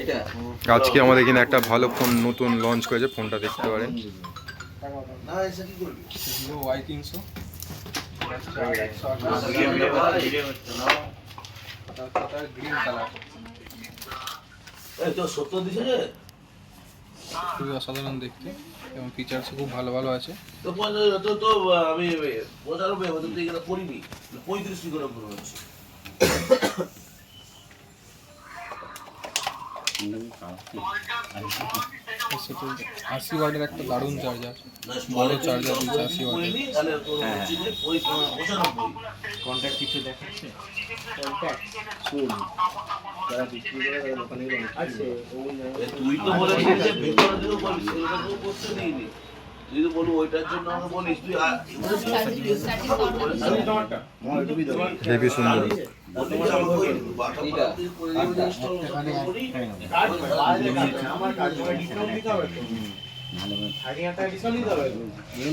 এটা। আজকে আমাদের এখানে একটা ভালো ফোন নতুন লঞ্চ করেছে ফোনটা দেখতে পারেন। খুবই অসাধারণ দেখতে এবং ফিচার্স খুব ভালো ভালো আছে। তো তো তো আমি পঁচানব্বই পঁয়ত্রিশ কি করে আশি ওয়াটের একটা দারুণ চার্জার বড় যদি দিচ্ছে আশি ওয়াটের। কন্ট্যাক্ট কিছু দেখাচ্ছে? তুই তো বলেছিস যে ভেতরে দিকে করবি সেগুলো তো করতে দিইনি। তুই তো বলব ওইটার জন্য আমাকে বলিস তুই হেভি সুন্দর বললি যে আমাকে ওই বাটা ফাটা দিয়ে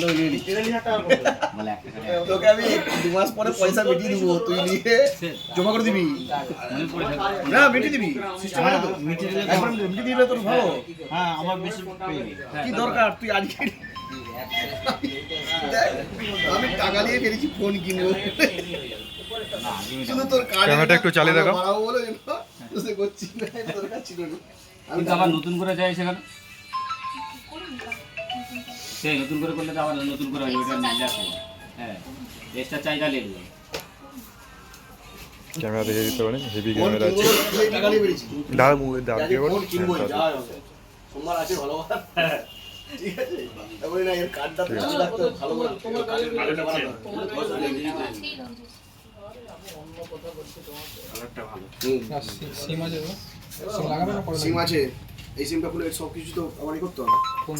করে দিবি, install করি। তোকে আমি দু মাস পরে পয়সা মিটিয়ে দিব তুই নিয়ে জমা করে দিবি। না মিটিয়ে দিবি। সিস্টেম আছে তো। একবার মিটিয়ে দিলে তোর ভালো। হ্যাঁ আমার বেশি কি দরকার? তুই আজকে আমি টাকা নিয়ে ফেলেছি ফোন কিনবো। শুধু তোর ক্যামেরাটা একটু চালিয়ে বলে বুঝতে করছি না দরকার ছিল না। আমি আবার নতুন করে যাই সেখানে? সেই নতুন করে করলে তো আবার নতুন করে নিয়ে যাচ্ছে হ্যাঁ এক্সট্রা চাই তাহলে এগুলো ক্যামেরা দেখে দিতে পারেন হেভি ক্যামেরা আছে। দাঁড় দাঁড় দিয়ে হ্যাঁ। সোমবার আছে ভালো ঠিক আছে তারপরে না এর কার্ডটা ভালো করে। তোমার কার্ডটা। আর সিম আছে সিম না পরে সিম আছে। এই সিমটা খুলে সব কিছু তো আমারই করতে হবে। কোন